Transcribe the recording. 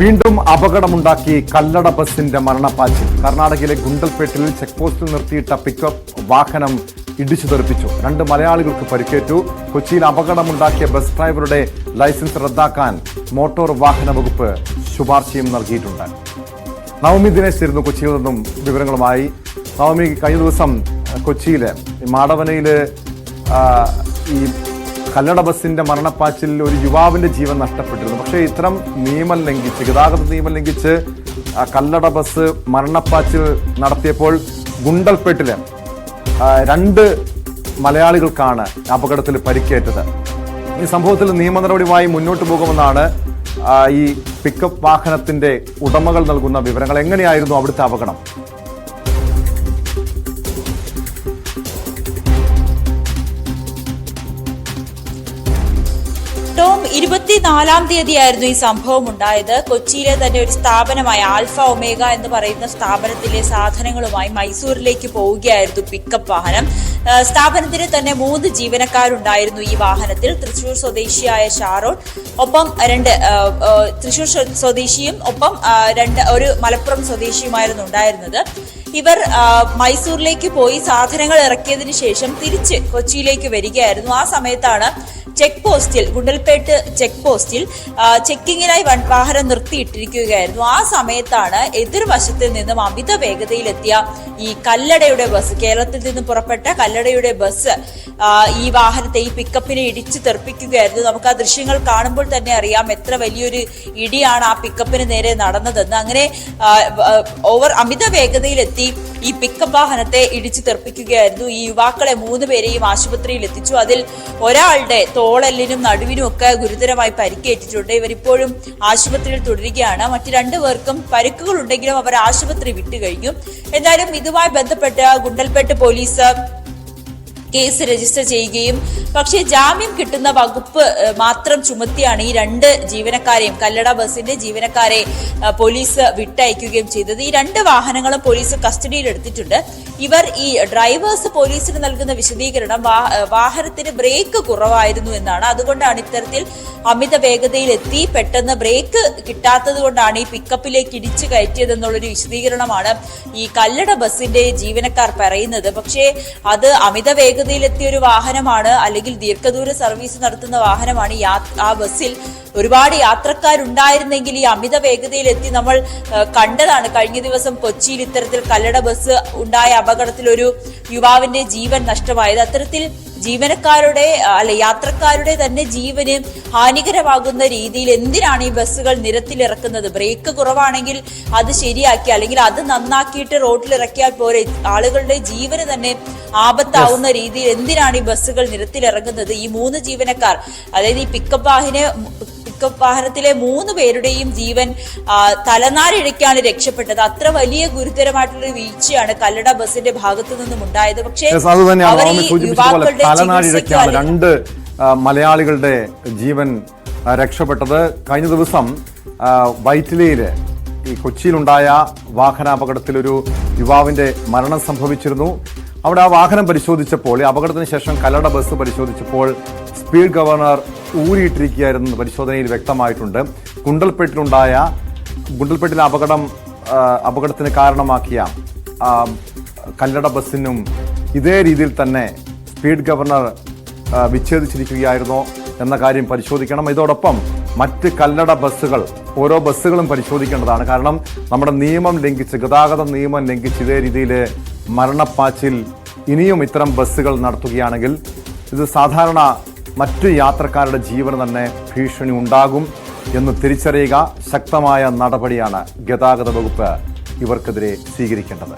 വീണ്ടും അപകടമുണ്ടാക്കി കല്ലട ബസിന്റെ മരണപ്പാച്ചിൽ. കർണാടകയിലെ ഗുണ്ടൽപേട്ടിൽ ചെക്ക് പോസ്റ്റിൽ നിർത്തിയിട്ട പിക്കപ്പ് വാഹനം ഇടിച്ചു തെറിപ്പിച്ചു. രണ്ട് മലയാളികൾക്ക് പരിക്കേറ്റു. കൊച്ചിയിൽ അപകടമുണ്ടാക്കിയ ബസ് ഡ്രൈവറുടെ ലൈസൻസ് റദ്ദാക്കാൻ മോട്ടോർ വാഹന വകുപ്പ് ശുപാർശയും നൽകിയിട്ടുണ്ട്. നവമി ദിനേശ് ആയിരുന്നു കൊച്ചിയിൽ നിന്നും വിവരങ്ങളുമായി. നവമി കഴിഞ്ഞ ദിവസം കൊച്ചിയിൽ മാടവനയിൽ ഈ കല്ലട ബസിന്റെ മരണപ്പാച്ചിലിൽ ഒരു യുവാവിന്റെ ജീവൻ നഷ്ടപ്പെട്ടിരുന്നു. പക്ഷേ ഇത്തരം നിയമം ലംഘിച്ച് ഗതാഗത നിയമം ലംഘിച്ച് കല്ലട ബസ് മരണപ്പാച്ചിൽ നടത്തിയപ്പോൾ ഗുണ്ടൽപേട്ടിലെ രണ്ട് മലയാളികൾക്കാണ് അപകടത്തിൽ പരിക്കേറ്റത്. ഈ സംഭവത്തിൽ നിയമ നടപടിയുമായി മുന്നോട്ട് പോകുമെന്നാണ് ഈ പിക്കപ്പ് വാഹനത്തിന്റെ ഉടമകൾ നൽകുന്ന വിവരങ്ങൾ. എങ്ങനെയായിരുന്നു അവിടുത്തെ അപകടം? ഇരുപത്തിനാലാം തീയതിയായിരുന്നു ഈ സംഭവം ഉണ്ടായത്. കൊച്ചിയിലെ തന്നെ ഒരു സ്ഥാപനമായ ആൽഫ ഒമേഗ എന്ന് പറയുന്ന സ്ഥാപനത്തിലെ സാധനങ്ങളുമായി മൈസൂരിലേക്ക് പോവുകയായിരുന്നു പിക്കപ്പ് വാഹനം. സ്ഥാപനത്തിന് തന്നെ മൂന്ന് ജീവനക്കാരുണ്ടായിരുന്നു ഈ വാഹനത്തിൽ. തൃശൂർ സ്വദേശിയായ ഷാറോൺ ഒപ്പം രണ്ട് തൃശൂർ സ്വദേശിയും ഒപ്പം രണ്ട് ഒരു മലപ്പുറം സ്വദേശിയുമായിരുന്നു ഉണ്ടായിരുന്നത്. ഇവർ മൈസൂരിലേക്ക് പോയി സാധനങ്ങൾ ഇറക്കിയതിനു ശേഷം തിരിച്ച് കൊച്ചിയിലേക്ക് വരികയായിരുന്നു. ആ സമയത്താണ് ചെക്ക് പോസ്റ്റിൽ ഗുണ്ടൽപേട്ട് ചെക്ക് പോസ്റ്റിൽ ചെക്കിങ്ങിനായി വാഹനം നിർത്തിയിട്ടിരിക്കുകയായിരുന്നു. ആ സമയത്താണ് എതിർവശത്തിൽ നിന്നും അമിത വേഗതയിലെത്തിയ ഈ കല്ലടയുടെ ബസ് കേരളത്തിൽ നിന്ന് പുറപ്പെട്ട കല്ലടയുടെ ബസ് ഈ വാഹനത്തെ ഈ പിക്കപ്പിനെ ഇടിച്ചു തെറിപ്പിക്കുകയായിരുന്നു. നമുക്ക് ആ ദൃശ്യങ്ങൾ കാണുമ്പോൾ തന്നെ അറിയാം എത്ര വലിയൊരു ഇടിയാണ് ആ പിക്കപ്പിന് നേരെ നടന്നതെന്ന്. അങ്ങനെ ഓവർ അമിത വേഗതയിലെത്തി ഈ പിക്കപ്പ് വാഹനത്തെ ഇടിച്ചു തെറിപ്പിക്കുകയായിരുന്നു. ഈ യുവാക്കളെ മൂന്ന് പേരെയും ആശുപത്രിയിൽ എത്തിച്ചു. അതിൽ ഒരാളുടെ തോളല്ലിനും നടുവിനും ഒക്കെ ഗുരുതരമായി പരിക്കേറ്റിട്ടുണ്ട്. ഇവരിപ്പോഴും ആശുപത്രിയിൽ തുടരുകയാണ്. മറ്റു രണ്ടു പേർക്കും പരിക്കുകൾ ഉണ്ടെങ്കിലും അവർ ആശുപത്രി വിട്ടുകഴിഞ്ഞു. എന്തായാലും ഇതുമായി ബന്ധപ്പെട്ട് ഗുണ്ടൽപേട്ട് പോലീസ് കേസ് രജിസ്റ്റർ ചെയ്യുകയും പക്ഷേ ജാമ്യം കിട്ടുന്ന വകുപ്പ് മാത്രം ചുമത്തിയാണ് ഈ രണ്ട് ജീവനക്കാരെയും കല്ലട ബസിന്റെ ജീവനക്കാരെ പോലീസ് വിട്ടയക്കുകയും ചെയ്തത്. ഈ രണ്ട് വാഹനങ്ങളും പോലീസ് കസ്റ്റഡിയിൽ എടുത്തിട്ടുണ്ട്. ഇവർ ഈ ഡ്രൈവേഴ്സ് പോലീസിന് നൽകുന്ന വിശദീകരണം വാഹനത്തിന് ബ്രേക്ക് കുറവായിരുന്നു എന്നാണ്. അതുകൊണ്ടാണ് ഇത്തരത്തിൽ അമിത വേഗതയിലെത്തി പെട്ടെന്ന് ബ്രേക്ക് കിട്ടാത്തത് കൊണ്ടാണ് ഈ പിക്കപ്പിലേക്ക് ഇടിച്ചു കയറ്റിയതെന്നുള്ളൊരു വിശദീകരണമാണ് ഈ കല്ലട ബസിന്റെ ജീവനക്കാർ പറയുന്നത്. പക്ഷേ അത് അമിത വേഗതയിലെത്തിയ ഒരു വാഹനമാണ് അല്ലെങ്കിൽ ദീർഘദൂര സർവീസ് നടത്തുന്ന വാഹനമാണ് ആ ബസ്സിൽ ഒരുപാട് യാത്രക്കാരുണ്ടായിരുന്നെങ്കിൽ ഈ അമിത വേഗതയിലെത്തി നമ്മൾ കണ്ടതാണ്. കഴിഞ്ഞ ദിവസം കൊച്ചിയിൽ ഇത്തരത്തിൽ കല്ലട ബസ് ഉണ്ടായ അപകടത്തിൽ ഒരു യുവാവിന്റെ ജീവൻ നഷ്ടമായത്. അത്തരത്തിൽ ജീവനക്കാരുടെ അല്ലെ യാത്രക്കാരുടെ തന്നെ ജീവന് ഹാനികരമാകുന്ന രീതിയിൽ എന്തിനാണ് ഈ ബസ്സുകൾ നിരത്തിലിറക്കുന്നത്? ബ്രേക്ക് കുറവാണെങ്കിൽ അത് ശരിയാക്കി അല്ലെങ്കിൽ അത് നന്നാക്കിയിട്ട് റോഡിൽ ഇറക്കിയാൽ പോരെ? ആളുകളുടെ ജീവന് തന്നെ ആപത്താവുന്ന രീതിയിൽ എന്തിനാണ് ഈ ബസ്സുകൾ നിരത്തിലിറങ്ങുന്നത്? ഈ മൂന്ന് ജീവനക്കാർ അതായത് ഈ പിക്കപ്പ് വാഹിനെ പിക്കപ്പ് വാഹനത്തിലെ മൂന്ന് പേരുടെയും ജീവൻ തലനാരിഴയ്ക്കാണ് രക്ഷപ്പെട്ടത്. അത്ര വലിയ ഗുരുതരമായിട്ടുള്ള വീഴ്ചയാണ് കല്ലട ബസിന്റെ ഭാഗത്തു നിന്നും ഉണ്ടായത്. പക്ഷേ തലനാരിഴയ്ക്കാണ് രണ്ട് മലയാളികളുടെ ജീവൻ രക്ഷപ്പെട്ടത്. കഴിഞ്ഞ ദിവസം വൈറ്റിലയിലെ വൈറ്റിലയിൽ ഈ കൊച്ചിയിലുണ്ടായ വാഹനാപകടത്തിൽ ഒരു യുവാവിന്റെ മരണം സംഭവിച്ചിരുന്നു. അവിടെ ആ വാഹനം പരിശോധിച്ചപ്പോൾ അപകടത്തിന് ശേഷം കല്ലട ബസ് പരിശോധിച്ചപ്പോൾ സ്പീഡ് ഗവർണർ ഊരിയിട്ടിരിക്കുകയായിരുന്നു പരിശോധനയിൽ വ്യക്തമായിട്ടുണ്ട്. ഗുണ്ടൽപേട്ടിലുണ്ടായ ഗുണ്ടൽപേട്ടിലെ അപകടം അപകടത്തിന് കാരണമാക്കിയ കല്ലട ബസ്സിനും ഇതേ രീതിയിൽ തന്നെ സ്പീഡ് ഗവർണർ വിച്ഛേദിച്ചിരിക്കുകയായിരുന്നോ എന്ന കാര്യം പരിശോധിക്കണം. ഇതോടൊപ്പം മറ്റ് കല്ലട ബസ്സുകൾ ഓരോ ബസ്സുകളും പരിശോധിക്കേണ്ടതാണ്. കാരണം നമ്മുടെ നിയമം ലംഘിച്ച് ഗതാഗത നിയമം ലംഘിച്ച് ഇതേ രീതിയിൽ മരണപ്പാച്ചിൽ ഇനിയും ഇത്തരം ബസ്സുകൾ നടത്തുകയാണെങ്കിൽ ഇത് സാധാരണ മറ്റു യാത്രക്കാരുടെ ജീവന് തന്നെ ഭീഷണി ഉണ്ടാകും എന്ന് തിരിച്ചറിയുക ശക്തമായ നടപടിയാണ് ഗതാഗത വകുപ്പ് ഇവർക്കെതിരെ സ്വീകരിക്കേണ്ടത്.